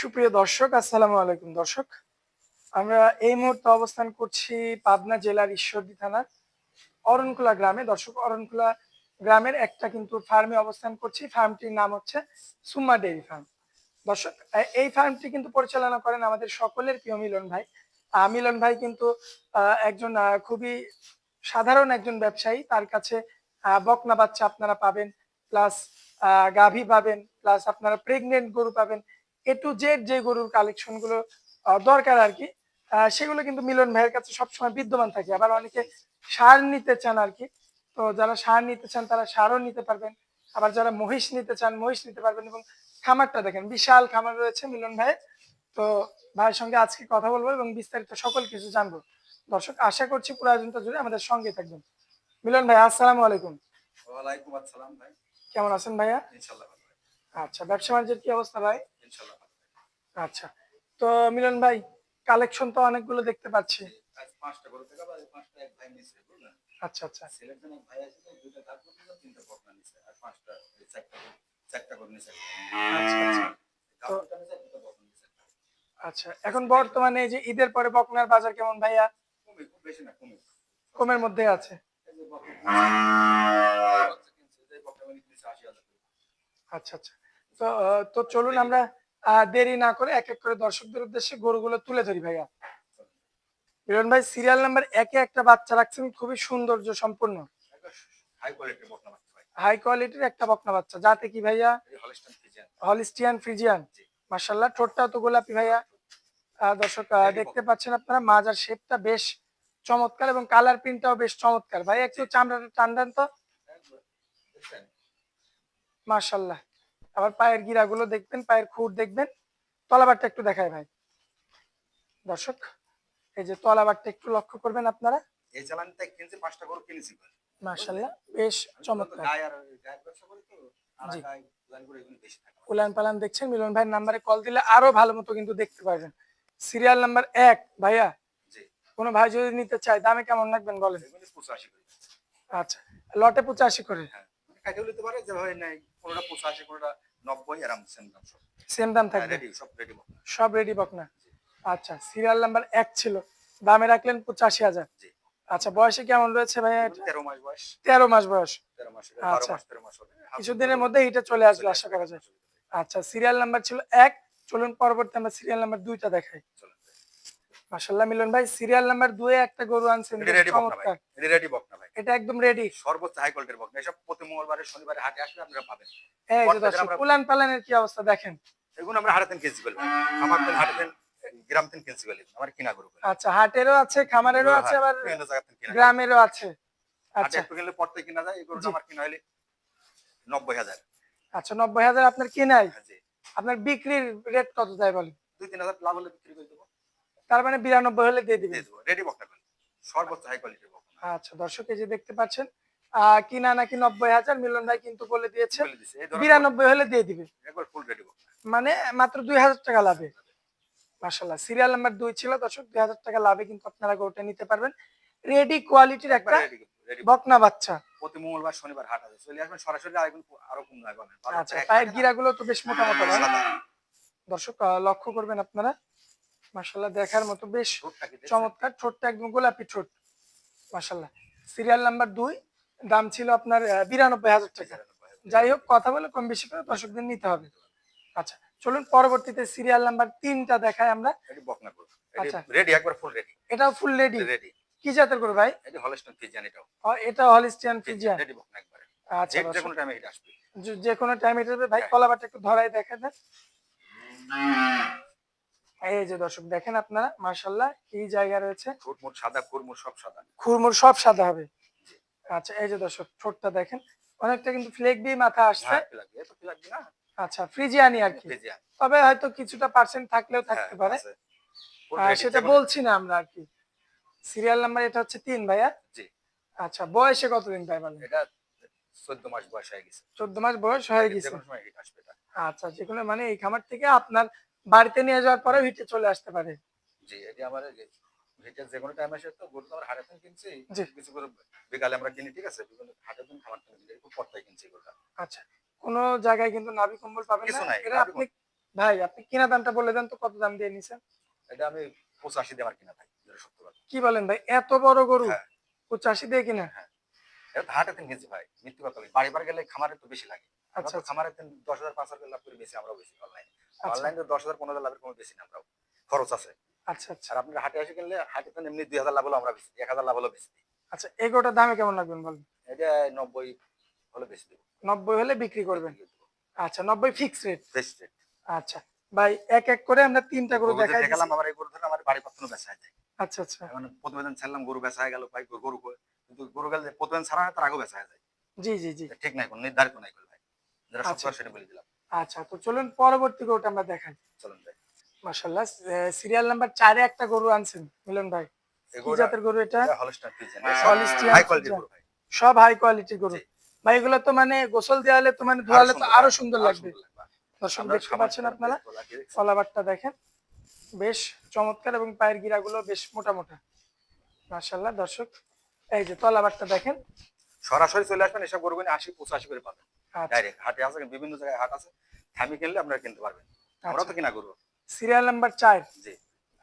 সুপ্রিয় দর্শক, আসসালামু আলাইকুম দর্শক। আমরা এই মুহূর্তে অবস্থান করছি পাবনা জেলার ঈশ্বরদী থানার অরণকুলা গ্রামে। দর্শক, অরণকুলা গ্রামের একটা কিন্তু ফার্মে অবস্থান করছি। ফার্মটির নাম হচ্ছে সুম্মা ডেইরি ফার্ম। দর্শক এই ফার্মটি কিন্তু পরিচালনা করেন আমাদের সকলের প্রিয় মিলন ভাই। মিলন ভাই কিন্তু একজন খুবই সাধারণ একজন ব্যবসায়ী। তার কাছে বকনা বাচ্চা আপনারা পাবেন, প্লাস গাভী পাবেন, প্লাস আপনারা প্রেগনেন্ট গরু পাবেন। এ টু জেড যে গরুর কালেকশনগুলো দরকার আর কি সেগুলো কিন্তু মিলন ভাইয়ের কাছে সবসময় বিদ্যমান থাকে। আবার অনেকে সার নিতে চান আর কি তো যারা সার নিতে চান তারা সারও নিতে পারবেন। আবার যারা মহিষ নিতে চান মহিষ নিতে পারবেন এবং খামারটা দেখেন বিশাল খামার রয়েছে মিলন ভাইয়ের তো ভাইয়ের সঙ্গে আজকে কথা বলব এবং বিস্তারিত সকল কিছু জানব। দর্শক আশা করছি পুরো আয়োজনটা জুড়ে আমাদের সঙ্গে থাকবেন। মিলন ভাই আসসালামু আলাইকুম। ওয়ালাইকুম আসসালাম ভাই। কেমন আছেন ভাইয়া? আচ্ছা ব্যবসা বাণিজ্যের কি অবস্থা ভাই? ভাই আচ্ছা। তো মিলন ভাই কালেকশন তো অনেকগুলো দেখতে পাচ্ছি। আজ পাঁচটা থেকে বা এই পাঁচটা এক ভাই নিছে বুঝলেন? আচ্ছা আচ্ছা। এক ভাই আছে দুইটা তিনটা নিছে আর পাঁচটা চারটা চারটা করে নিছে। আচ্ছা আচ্ছা। আচ্ছা এখন বর্তমানে এই যে ঈদের পরে বকনার বাজার কেমন ভাইয়া? কমে খুব বেশি না কমে। কমের মধ্যে আছে। আচ্ছা আচ্ছা। তো তো চলুন আমরা দেরি না করে এক এক করে দর্শকদের উদ্দেশ্যে গরুগুলো তুলে ধরি ভাইয়া। মিলন ভাই সিরিয়াল নাম্বার একে একটা বাচ্চা রাখছেন খুবই সৌন্দর্য সম্পূর্ণ হাই কোয়ালিটির একটা বকনা বাচ্চা। যাতে কি ভাইয়া? Holstein Friesian. মার্শাল্লাহ ঠোঁটটাও তো গোলাপি ভাইয়া। দর্শক দেখতে পাচ্ছেন আপনারা মাজার শেপটা বেশ চমৎকার এবং কালার প্রিন্টটাও বেশ চমৎকার। ভাই একটু চামড়াটা টান দেন তো। মার্শাল্লাহ আবার পায়ের গিরাগুলো দেখবেন পায়ের খুঁট দেখবেন। তলাবারটা একটু দেখায় ভাই। দর্শক এই যে তলাবারটা একটু লক্ষ্য করবেন আপনারা। এই চালানটা কিনছে পাঁচটা গরু কিনেছি বেশ চমৎকার। জি। উলান পালান দেখছেন? মিলন ভাইয়ের নাম্বারে কল দিলে আরও ভালো মতো কিন্তু দেখতে পারবেন। সিরিয়াল নাম্বার এক ভাইয়া। কোনো ভাই যদি নিতে চায় দামে কেমন রাখবেন বলেন? আচ্ছা লটে পঁচাশি করে। হ্যাঁ। কাকে নিতে পারে যেভাবে নেই কোনোটা পঁচাশি কোনোটা নব্বই সেম দাম সব। সেম দাম থাকবে? রেডি সব রেডি সব রেডি বকনা? আচ্ছা সিরিয়াল নাম্বার এক ছিল। দামে রাখলেন পঁচাশি হাজার। জি। আচ্ছা বয়সে কেমন রয়েছে ভাইয়া তেরো মাস বয়স। তেরো মাস বয়স। তেরো মাস আচ্ছা। কিছুদিনের মধ্যে হিটে চলে আসবে আশা করা যায়। আচ্ছা সিরিয়াল নাম্বার ছিল এক। চলুন পরবর্তী আমরা সিরিয়াল নাম্বার দুইটা দেখাই। মাসাল্লাহ মিলন ভাই সিরিয়াল নাম্বার দুয়ে একটা গরু আনছেন রেডি বকনা ভাই। রেডি বকনা ভাই। এটা একদম রেডি। সর্বোচ্চ হাই কোয়ালিটির বকনা। এসব প্রতি মঙ্গলবারে শনিবারে হাটে আসলে আপনারা পাবেন। এই যে দর্শক পালানের কি অবস্থা দেখেন? এগুলো আমরা হাটে তিন কেজি বলি। আমার তিন হাটে গ্রাম তিন কেজি বলি। আমার কিনা গরু আচ্ছা হাটেরও আছে খামারেরও হ্যাঁ, আছে আবার কিনা যায়। গ্রামেরও আছে। আচ্ছা। একটু কিনলে পড়তে কিনা যায় এই গরুটা আমার কিনা নব্বই হাজার। আচ্ছা নব্বই হাজার আপনার কেনাই? হ্যাঁ, আপনার বিক্রির রেট কত তাই বলেন? দুই তিন হাজার লাভ হলে বিক্রি করে দেবো। তার মানে বিরানব্বই হলে দিয়ে দিবেন রেডি বকনা সর্বোচ্চ হাই কোয়ালিটির বকনা আচ্ছা দর্শক এই যে দেখতে পাচ্ছেন কিনা নাকি নব্বই হাজার মিলন ভাই কিন্তু বলে দিয়েছে বিরানব্বই হলে দিয়ে দিবে। একবার ফুল রেডি বকনা মানে মাত্র দুই হাজার টাকা লাভে। মাসাল্লাহ সিরিয়াল নাম্বার দুই ছিল দর্শক দুই হাজার টাকা লাভে কিন্তু আপনারা গরুটা নিতে পারবেন। রেডি কোয়ালিটির একটা বকনা বাচ্চা। প্রতি মঙ্গলবার শনিবার হাট আছে। চলে আসবেন সরাসরি আরেকদিন আরও কম পাবেন আচ্ছা পায়ের গিরাগুলো তো বেশ মোটা মোটা। দর্শক লক্ষ্য করবেন আপনারা। মাসাল্লাহ দেখার মতো বেশ চমৎকার ঠোঁটটা একদম গোলাপি ঠোঁট মাসাল্লাহ সিরিয়াল নাম্বার দুই দাম ছিল আপনার বিরানব্বই হাজার টাকা। যাই হোক কথা বলে কম বেশি করে দর্শকদের নিতে হবে। আচ্ছা চলুন পরবর্তীতে সিরিয়াল নাম্বার তিনটা দেখায় আমরা। আচ্ছা। রেডি একবার ফুল রেডি। এটাও ফুল রেডি? রেডি। কি জাতের করে ভাই? এটি হলস্টন ফিজিয়ান এটাও। ও, এটা হলিস্টিয়ান ফিজিয়ান। রেডি বকনা একবারে। আচ্ছা যে কোনো টাইমে হিট আসবে। যে- কোনো টাইম এটা। ভাই হ্যাঁ। কলাবারটা একটু ধরাই দেখা দেন। এই যে দর্শক দেখেন আপনারা মার্শাল্লাহ কি জায়গা রয়েছে? ঠোঁট সাদা কুরমুর সব সাদা। খুরমুর সব সাদা হবে। আচ্ছা এই যে দর্শক ঠোঁটটা দেখেন অনেকটা কিন্তু ফ্লেক দিয়ে মাথা আসছে। হ্যাঁ আচ্ছা ফ্রিজিয়ানি আর কি। তবে হয়তো কিছুটা পার্সেন্ট থাকলেও হ্যাঁ, থাকতে পারে। সেটা বলছি না আমরা আর কি। সিরিয়াল নাম্বার এটা হচ্ছে তিন ভাইয়া। জি। আচ্ছা বয়সে কতদিন তাই বলেন? এটা চোদ্দ মাস বয়স হয়ে গেছে। চোদ্দ মাস বয়স হয়ে গেছে। আচ্ছা যেগুলো মানে এই খামার থেকে আপনার বাড়িতে নিয়ে যাওয়ার পরে হিটে চলে আসতে পারে। জি এটি আমার হিটের যে কোনো টাইম আসে তো গরু আমার হাটে থেকে কিনছি। কিছু করে বিকালে আমরা কিনি ঠিক আছে? বিভিন্ন হাটে দিন খাবার কিনে দিই খুব কিনছি গরুটা আচ্ছা কোনো জায়গায় কিন্তু নাভি কম্বল পাবেন না? এটা আপনি ভাই আপনি কিনা দামটা বলে দেন তো কত দাম দিয়ে নিছেন? এটা আমি পঁচাশি দিয়ে আমার কিনা ভাই কি বলেন ভাই এত বড় গরু? হ্যাঁ। পঁচাশি দিয়ে কিনা এটা হাটে কেজি ভাই মৃত্যু কথা বাড়ি বাড়ি গেলে খামারে তো বেশি লাগে। আমরা আচ্ছা আচ্ছা। খামারে দশ হাজার পাঁচ হাজার লাভ করে বেশি আমরাও বেশি অনলাইনে অনলাইনে দশ হাজার পনেরো হাজার লাভের কোনো বেশি না আমরাও খরচ আছে। আচ্ছা আচ্ছা। আর আপনার হাটে এসে কিনলে হাটে তো এমনি দুই হাজার লাভ হলো আমরা বেশি এক হাজার লাভ হলো বেশি আচ্ছা এই গরুটার দামে কেমন লাগবেন বলেন? এটা নব্বই হলে বেশি দেবো। নব্বই হলে বিক্রি করবেন? আচ্ছা নব্বই ফিক্স রেট বেশি রেট আচ্ছা ভাই এক এক করে আমরা তিনটা গরু দেখাই। দেখালাম আমার এই গরু ধরে আমার বাড়ি পত্র বেচা যায়। আচ্ছা আচ্ছা। মানে প্রতিবেদন ছাড়লাম গরু বেচা হয়ে গেল ভাই গরু কিন্তু গরু গেলে প্রতিবেদন ছাড়া তার আগেও বেচা যায়। জি জি জি। ঠিক নাই কোনো নির্ধারিত নাই ভাই। আচ্ছা। সত্য বলে দিলাম। আচ্ছা তো চলুন পরবর্তী গরুটা আমরা দেখাই। চলুন ভাই মাশাল্লাহ সিরিয়াল নাম্বার চারে একটা গরু আনছেন মিলন ভাই। এই কি জাতের গরু এটা? হলস্টাইন ফ্রিজিয়ান হাই কোয়ালিটির Friesian। গরু ভাই। সব হাই কোয়ালিটির গরু। ভাই এগুলো তো মানে গোসল দেওয়ালে তো মানে ধোয়ালে তো আরও সুন্দর লাগবে। দর্শক দেখতে পাচ্ছেন আপনারা। কলাবারটা দেখেন। বেশ চমৎকার এবং পায়ের গিরাগুলো বেশ মোটা মোটা। মাশাল্লাহ দর্শক এই যে তলাবারটা দেখেন। সরাসরি চলে আসবেন এসব গরু কিনে আশি পঁচাশি করে পাবেন। ডাইরেক্ট হাটে আছে বিভিন্ন জায়গায় হাট আছে থামি কিনলে আপনারা কিনতে পারবেন। আমরা তো কিনা করব সিরিয়াল নাম্বার চার। জি।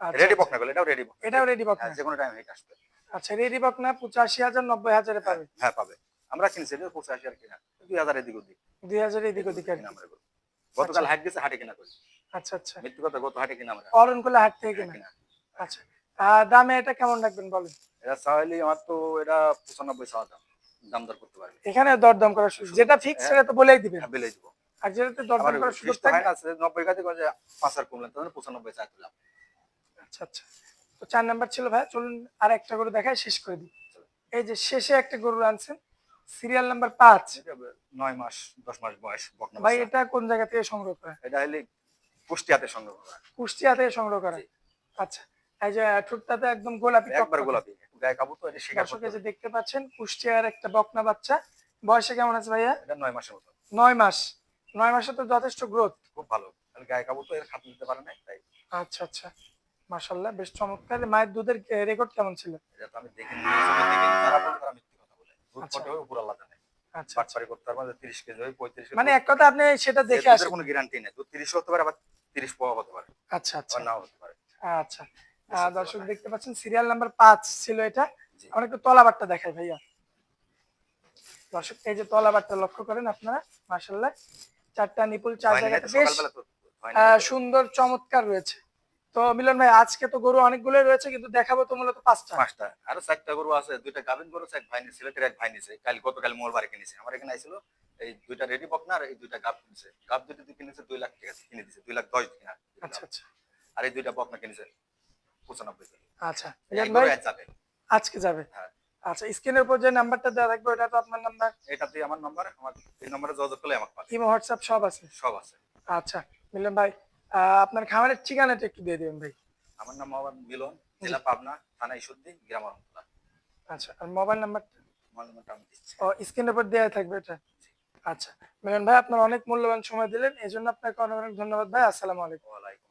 আচ্ছা, রেডি আচ্ছা। বক না করলে এটাও রেডি এটাও রেডি যে কোনো টাইম হেঁটে আসবে। আচ্ছা রেডি পঁচাশি হাজার নব্বই হাজারে পাবে। হ্যাঁ পাবে। আমরা কিনছি এটা পঁচাশি আর কিনা। দুই হাজার এদিক ওদিক। দুই হাজার এদিক ওদিক আমরা। গতকাল হাট গেছে হাটে কিনা করি। আচ্ছা আচ্ছা। মৃত্যু কথা গত হাটে কিনা আমরা। অরণকুলা হাট থেকে কিনা। কিনা। আচ্ছা। দামে এটা কেমন রাখবেন বলেন? এটা চাইলে আমার তো এটা পঁচানব্বই চাওয়া দাম। দাম দর করতে পারবে। এখানে দরদাম করার সুযোগ যেটা ফিক্স সেটা তো বলেই দিবেন। হ্যাঁ, বেলে দিব। আর যেটাতে দরদাম করার সুযোগ থাকে সে নব্বই কাছে করে যে পাঁচ আর কমলেন তাহলে পঁচানব্বই চা তুলাম আচ্ছা আচ্ছা। তো চার নাম্বার ছিল ভাই চলুন আর একটা গরু দেখায় শেষ করে দিই। এই যে শেষে একটা গরু আনছেন সিরিয়াল নাম্বার পাঁচ। এটা নয় মাস দশ মাস বয়স বকনা ভাই এটা কোন জায়গা থেকে সংগ্রহ করা? এটা হলে কুষ্টিয়াতে সংগ্রহ করা। কুষ্টিয়া থেকে সংগ্রহ করা। আচ্ছা। এই যে ঠোঁটটাতে একদম গোলাপি একবার গোলাপি। একটু তো এটা শিকার দর্শক যে দেখতে পাচ্ছেন কুষ্টিয়ার একটা বকনা বাচ্চা। বয়সে কেমন আছে ভাইয়া? এটা নয় মাসের মতো। নয় মাস। নয় মাসে তো যথেষ্ট গ্রোথ খুব ভালো। গায়ে তো এর খাত নিতে পারে না তাই। আচ্ছা আচ্ছা। মাশাল্লাহ বেশ চমৎকার। মায়ের দুধের রেকর্ড কেমন ছিল? এটা তো আমি দেখিনি তারা বলে তারা মিথ্যে কথা বলে। দুধ আচ্ছা। ফটে হবে উপর আল্লাহ জানে। আচ্ছা আচ্ছা। করতে পারবে তিরিশ কেজি হয় পঁয়ত্রিশ কেজি মানে এক কথা আপনি সেটা দেখে আসেন। কোনো গ্যারান্টি নেই। দুধ তিরিশ হতে পারে আবার তিরিশ পাওয়া হতে পারে। আচ্ছা আচ্ছা। নাও হতে পারে। আচ্ছা। দর্শক দেখতে পাচ্ছেন সিরিয়াল নাম্বার পাঁচ ছিল এটা। আমরা একটু তলাবারটা দেখাই ভাইয়া। দর্শক এই যে তলাবারটা লক্ষ্য করেন আপনারা মাশাল্লাহ চারটা নিপুল চার না, জায়গাতে বেশ। সুন্দর চমৎকার রয়েছে। তো মিলন ভাই আজকে তো গরু অনেকগুলোই রয়েছে কিন্তু দেখাবো তো মূলত পাঁচটা। পাঁচটা। আরও চারটা গরু আছে দুইটা গাভিন গরু এক ভাই নিছে সিলেটের এক ভাই নিছে। কাল গতকাল মঙ্গলবার কিনেছে। আমার এখানে আইছিল এই দুইটা রেডি বকনা আর এই দুইটা গাভ কিনেছে। গাভ দুটো কিনেছে দুই লাখ টাকা কিনে দিছে দুই লাখ দশ আচ্ছা আচ্ছা। আর এই দুইটা বকনা কিনেছে। পঁচানব্বই আচ্ছা যাবে আজকে যাবে। হ্যাঁ। আচ্ছা স্ক্রিনের উপর যে নাম্বারটা দেওয়া থাকবে ওটা তো আপনার নাম্বার? এটাতে আমার নাম্বার আমার এই নাম্বারে যোগাযোগ করলে আমাকে পাবে ইমো হোয়াটসঅ্যাপ সব আছে? সব আছে। আচ্ছা মিলন ভাই আপনার খামারের ঠিকানাটা একটু দিয়ে দিবেন ভাই। আমার নাম মোহাম্মদ মিলন জেলা পাবনা থানা ইসুদ্দি গ্রাম আচ্ছা আর মোবাইল নাম্বারটা? আমার নাম্বারটা আমি দিচ্ছি। ও স্ক্রিনের উপর দেওয়া থাকবে এটা? আচ্ছা মিলন ভাই আপনার অনেক মূল্যবান সময় দিলেন এই জন্য আপনাকে অনেক অনেক ধন্যবাদ ভাই আসসালামু আলাইকুম। ওয়ালাইকুম